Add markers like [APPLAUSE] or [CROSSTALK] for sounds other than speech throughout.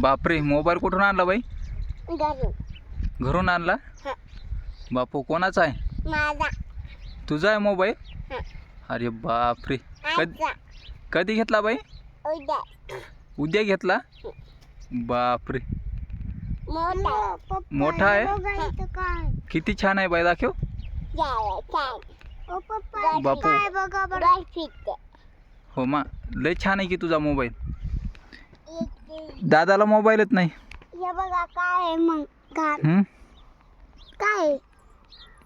बापरे मोबाईल कुठून आणला बाई? घरून. आणला? हा. बापू कोणाचा आहे? माझा. तुझा आहे मोबाईल. अरे बापरे. कधी कधी घेतला बाई? उद्या. उद्या घेतला? बापरे. मोठा. आहे? काय किती छान आहे बाई दाखव. बापू. हो मा लय छान आहे की तुझा मोबाईल. दादाला मोबाईलच नाही हे बघा काय आहे मग काय हं? काय आहे?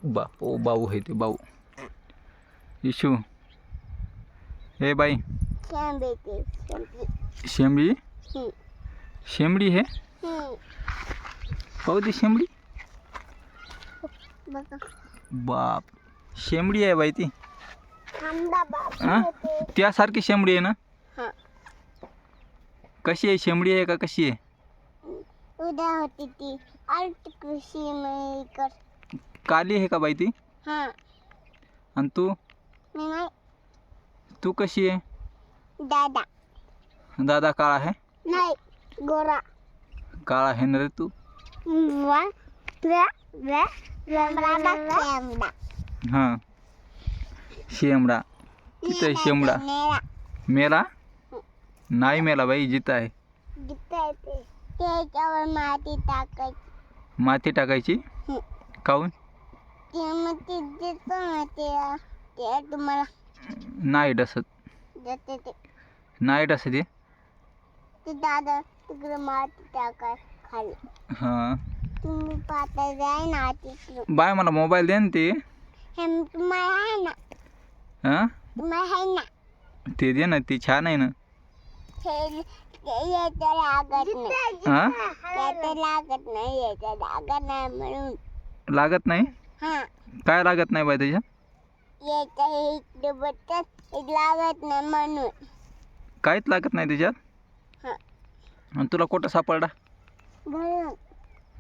बापू भाऊ आहे ते भाऊ इशू हे बाई शेंबे ते शेंबे. शेंबडी हं. शेंबडी हे हं. पाहू ती शेंबडी बघा बाप शेंबडी आहे बाई ती थांबा बाप हा? ते. त्यासारखी शेंबडी आहे ना हा. कशी आहे? शेंबडी आहे का कशी आहे? उद्या होती ती. आर्ट कृषी मेकर. काली आहे का बाई ती? हा. आणि तू? मी नाही. तू कशी आहे? दादा. दादा काळा आहे? नाही गोरा. काळा आहे ना रे तू? वा वा वा शेंबडा शेंबडा. हां. शेमडा तिथं आहे शेमडा मेरा? नाही मेला बाई जिथं आहे. जिथं ते. त्याच्यावर माती टाकायची. माती टाकायची? हं. काऊन ते मग ते देतो ना ते ते तुम्हाला. नाही डसत. देते ते. नाही डसत ते ते दादा तिकडे माती टाकाय खाली. हां. तुम्ही पाहता जाय ना तिकडे. बाय मला मोबाईल दे ना ते. हे तुम्हाला आहे ना. हां? तुम्हाला आहे ना. ते दे ना ते छान आहे ना. लागत नाही. हां? याच्या लागत नाही याच्या लागत नाही म्हणून. लागत नाही? हा. काय लागत नाही बाई त्याच्यात? लागत नाही म्हणून. काहीच लागत नाही त्याच्यात? हा. आणि तुला कुठं सापडला?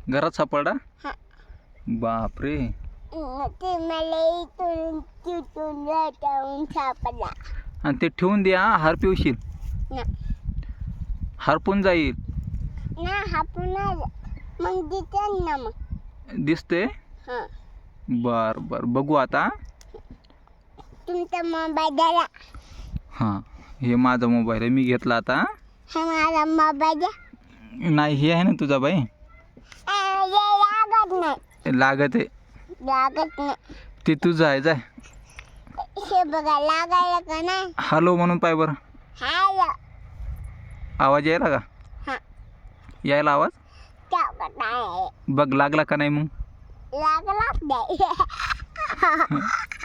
घरात सापडला? हा. बापरे. आणि ते ठेवून दे हा हार पिवशील. हरपून जाईल. ना हापून आलं मग दिसेल ना मग. दिसते? हा. बर बर. बघू आता. तुमचा मोबाईल द्या. हां. हे माझा मोबाईल आहे. मी घेतला आता. हा माझा मोबाईल द्या. नाही हे आहे ना तुझा बाई? आ, हे लागत नाही. लागत आहे. लागत नाही. ते तुझं आहे जाय. हे बघा लागायला का नाही? हॅलो म्हणून पाय बरं. हाय आवाज यायला का? हा. यायला आवाज? बघ लागला का नाही मग? लागलाच नाही. [LAUGHS]